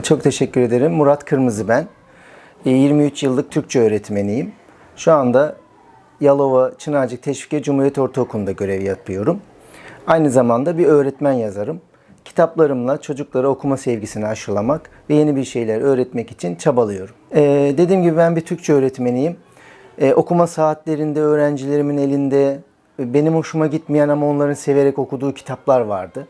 Çok teşekkür ederim. Murat Kırmızı ben. E, 23 yıllık Türkçe öğretmeniyim. Şu anda Yalova Çınarcık Teşvikiye Cumhuriyet Ortaokulu'nda görev yapıyorum. Aynı zamanda bir öğretmen yazarım. Kitaplarımla çocuklara okuma sevgisini aşılamak ve yeni bir şeyler öğretmek için çabalıyorum. E, dediğim gibi ben bir Türkçe öğretmeniyim. E, okuma saatlerinde öğrencilerimin elinde e, benim hoşuma gitmeyen ama onların severek okuduğu kitaplar vardı.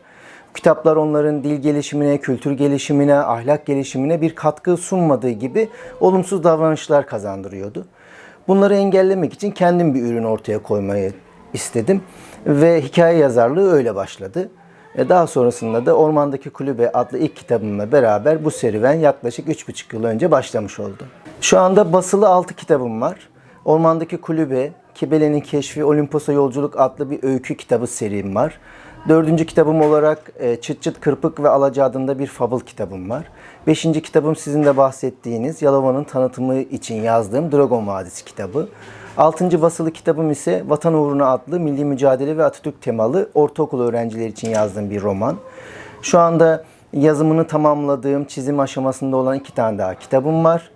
Kitaplar onların dil gelişimine, kültür gelişimine, ahlak gelişimine bir katkı sunmadığı gibi olumsuz davranışlar kazandırıyordu. Bunları engellemek için kendim bir ürün ortaya koymayı istedim ve hikaye yazarlığı öyle başladı. E, Daha sonrasında da Ormandaki Kulübe adlı ilk kitabımla beraber bu serüven yaklaşık 3,5 yıl önce başlamış oldu. Şu anda basılı 6 kitabım var. Ormandaki Kulübe, Kibele'nin Keşfi, Olimpos'a Yolculuk adlı bir öykü kitabı serim var. Dördüncü kitabım olarak e, Çıt Çıt Kırpık ve Alaca adında bir fabul kitabım var. Beşinci kitabım sizin de bahsettiğiniz Yalova'nın tanıtımı için yazdığım Dragon Vadisi kitabı. Altıncı basılı kitabım ise Vatan Uğruna adlı milli mücadele ve Atatürk temalı ortaokul öğrencileri için yazdığım bir roman. Şu anda yazımını tamamladığım, çizim aşamasında olan iki tane daha kitabım var.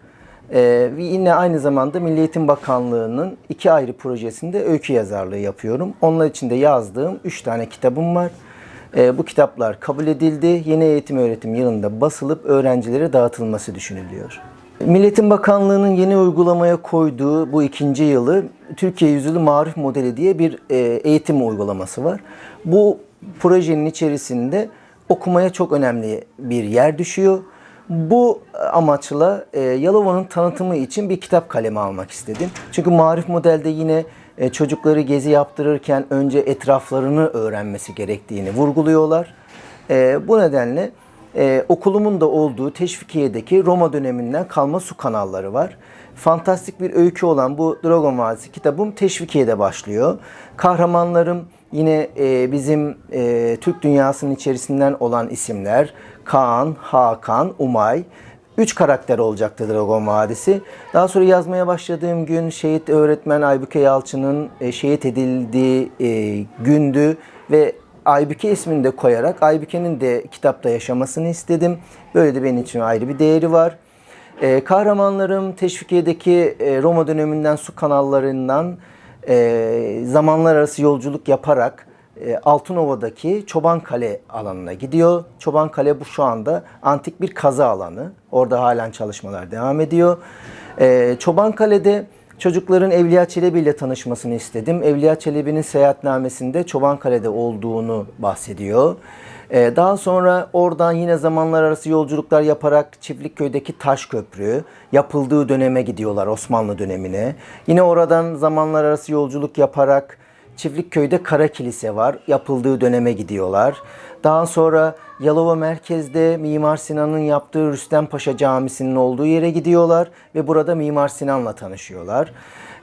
Ee, yine aynı zamanda Milli Eğitim Bakanlığı'nın iki ayrı projesinde öykü yazarlığı yapıyorum. Onlar için de yazdığım üç tane kitabım var. Ee, bu kitaplar kabul edildi. Yeni eğitim öğretim yılında basılıp öğrencilere dağıtılması düşünülüyor. Milli Eğitim Bakanlığı'nın yeni uygulamaya koyduğu bu ikinci yılı Türkiye Yüzyılı Marif Modeli diye bir e, eğitim uygulaması var. Bu projenin içerisinde okumaya çok önemli bir yer düşüyor. Bu amaçla e, Yalova'nın tanıtımı için bir kitap kalemi almak istedim. Çünkü Marif Model'de yine e, çocukları gezi yaptırırken önce etraflarını öğrenmesi gerektiğini vurguluyorlar. E, bu nedenle e, okulumun da olduğu Teşvikiye'deki Roma döneminden kalma su kanalları var. Fantastik bir öykü olan bu Dragon Vadisi kitabım Teşvikiye'de başlıyor. Kahramanlarım yine e, bizim e, Türk dünyasının içerisinden olan isimler. Kaan, Hakan, Umay. Üç karakter olacaktı Dragon Vadisi. Daha sonra yazmaya başladığım gün şehit öğretmen Aybüke Yalçın'ın e, şehit edildiği e, gündü ve Aybüke ismini de koyarak Aybüke'nin de kitapta yaşamasını istedim. Böyle de benim için ayrı bir değeri var. Ee, kahramanlarım Teşvikiye'deki e, Roma döneminden su kanallarından e, zamanlar arası yolculuk yaparak e, Altınova'daki Çobankale alanına gidiyor. Çobankale bu şu anda antik bir kazı alanı. Orada halen çalışmalar devam ediyor. E, Çobankale'de çocukların Evliya Çelebi ile tanışmasını istedim. Evliya Çelebi'nin seyahatnamesinde Çobankale'de olduğunu bahsediyor. Ee, daha sonra oradan yine zamanlar arası yolculuklar yaparak Çiftlikköy'deki Taş Köprü yapıldığı döneme gidiyorlar Osmanlı dönemine. Yine oradan zamanlar arası yolculuk yaparak Çiftlikköy'de Kara Kilise var. Yapıldığı döneme gidiyorlar. Daha sonra Yalova merkezde Mimar Sinan'ın yaptığı Rüstem Paşa Camisi'nin olduğu yere gidiyorlar ve burada Mimar Sinan'la tanışıyorlar.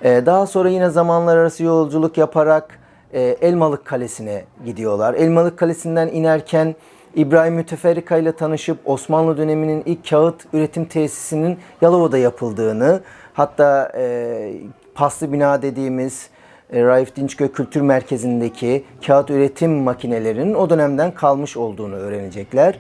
Ee, daha sonra yine zamanlar arası yolculuk yaparak e, Elmalık Kalesi'ne gidiyorlar. Elmalık Kalesi'nden inerken İbrahim Müteferrika ile tanışıp Osmanlı döneminin ilk kağıt üretim tesisinin Yalova'da yapıldığını, hatta e, paslı bina dediğimiz e, Raif Dinçköy Kültür Merkezi'ndeki kağıt üretim makinelerinin o dönemden kalmış olduğunu öğrenecekler.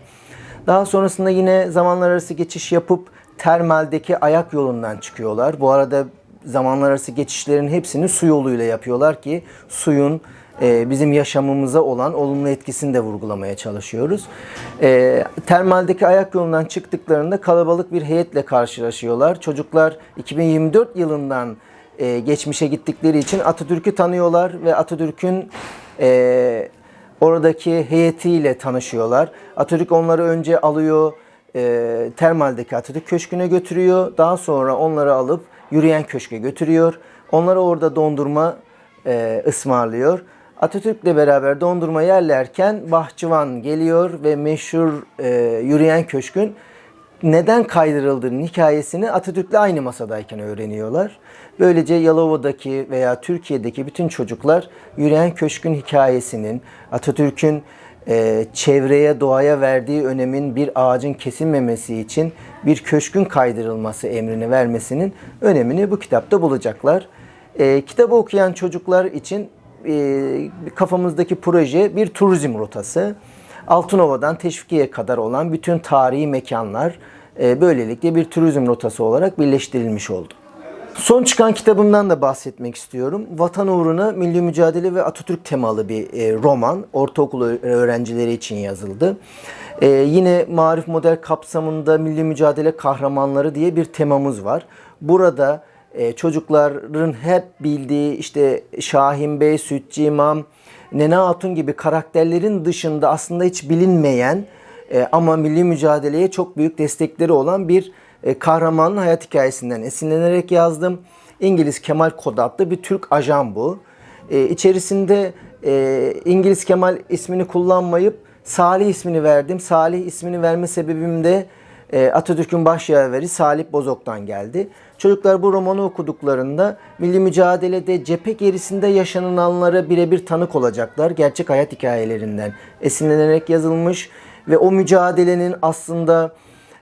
Daha sonrasında yine zamanlar arası geçiş yapıp termaldeki ayak yolundan çıkıyorlar. Bu arada zamanlar arası geçişlerin hepsini su yoluyla yapıyorlar ki suyun e, bizim yaşamımıza olan olumlu etkisini de vurgulamaya çalışıyoruz. E, termaldeki ayak yolundan çıktıklarında kalabalık bir heyetle karşılaşıyorlar. Çocuklar 2024 yılından e, geçmişe gittikleri için Atatürk'ü tanıyorlar ve Atatürk'ün e, oradaki heyetiyle tanışıyorlar. Atatürk onları önce alıyor, e, termaldeki Atatürk Köşkü'ne götürüyor. Daha sonra onları alıp yürüyen köşke götürüyor. Onlara orada dondurma e, ısmarlıyor. Atatürk'le beraber dondurma yerlerken Bahçıvan geliyor ve meşhur e, yürüyen köşkün neden kaydırıldığının hikayesini Atatürk'le aynı masadayken öğreniyorlar. Böylece Yalova'daki veya Türkiye'deki bütün çocuklar Yürüyen Köşk'ün hikayesinin, Atatürk'ün e, çevreye, doğaya verdiği önemin bir ağacın kesilmemesi için bir köşkün kaydırılması emrini vermesinin önemini bu kitapta bulacaklar. E, kitabı okuyan çocuklar için e, kafamızdaki proje bir turizm rotası. Altınova'dan Teşvikiye'ye kadar olan bütün tarihi mekanlar e, böylelikle bir turizm rotası olarak birleştirilmiş oldu. Son çıkan kitabımdan da bahsetmek istiyorum. Vatan uğruna milli mücadele ve Atatürk temalı bir e, roman. Ortaokul öğrencileri için yazıldı. E, yine Marif Model kapsamında milli mücadele kahramanları diye bir temamız var. Burada e, çocukların hep bildiği işte Şahin Bey, Sütçü İmam, Nene Hatun gibi karakterlerin dışında aslında hiç bilinmeyen ama milli mücadeleye çok büyük destekleri olan bir e, kahramanın hayat hikayesinden esinlenerek yazdım. İngiliz Kemal Kod adlı bir Türk ajan bu. E, içerisinde e, İngiliz Kemal ismini kullanmayıp Salih ismini verdim. Salih ismini verme sebebim de e, Atatürk'ün başyaveri Salih Bozok'tan geldi. Çocuklar bu romanı okuduklarında milli mücadelede cephe gerisinde yaşanılanlara birebir tanık olacaklar. Gerçek hayat hikayelerinden esinlenerek yazılmış ve o mücadelenin aslında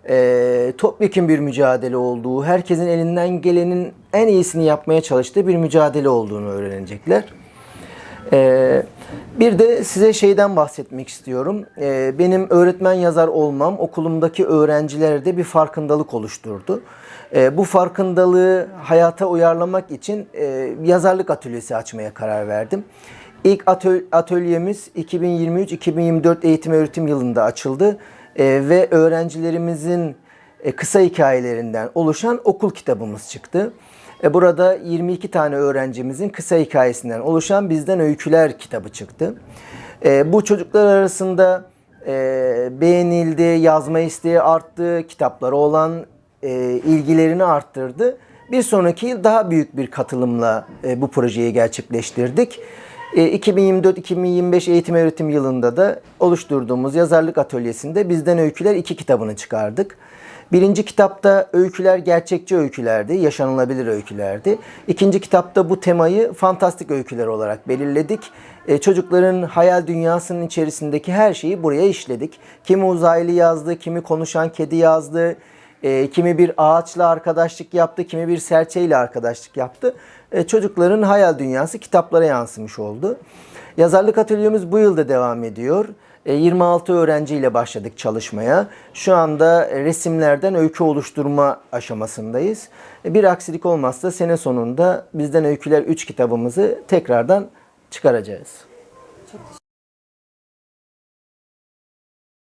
e, topyekun bir mücadele olduğu, herkesin elinden gelenin en iyisini yapmaya çalıştığı bir mücadele olduğunu öğrenecekler. Ee, bir de size şeyden bahsetmek istiyorum. Ee, benim öğretmen yazar olmam okulumdaki öğrencilerde bir farkındalık oluşturdu. Ee, bu farkındalığı hayata uyarlamak için e, yazarlık atölyesi açmaya karar verdim. İlk atö- atölyemiz 2023-2024 eğitim öğretim yılında açıldı Ee, ve öğrencilerimizin e, kısa hikayelerinden oluşan okul kitabımız çıktı. E, Burada 22 tane öğrencimizin kısa hikayesinden oluşan Bizden Öyküler kitabı çıktı. E, Bu çocuklar arasında e, beğenildi, yazma isteği arttı, kitapları olan e, ilgilerini arttırdı. Bir sonraki yıl daha büyük bir katılımla e, bu projeyi gerçekleştirdik. E, 2024-2025 eğitim öğretim yılında da oluşturduğumuz yazarlık atölyesinde Bizden Öyküler iki kitabını çıkardık. Birinci kitapta öyküler gerçekçi öykülerdi, yaşanılabilir öykülerdi. İkinci kitapta bu temayı fantastik öyküler olarak belirledik. E, çocukların hayal dünyasının içerisindeki her şeyi buraya işledik. Kimi uzaylı yazdı, kimi konuşan kedi yazdı, e, kimi bir ağaçla arkadaşlık yaptı, kimi bir serçeyle arkadaşlık yaptı. E, çocukların hayal dünyası kitaplara yansımış oldu. Yazarlık atölyemiz bu yılda devam ediyor. E, 26 öğrenciyle başladık çalışmaya. Şu anda resimlerden öykü oluşturma aşamasındayız. E, Bir aksilik olmazsa sene sonunda bizden öyküler 3 kitabımızı tekrardan çıkaracağız.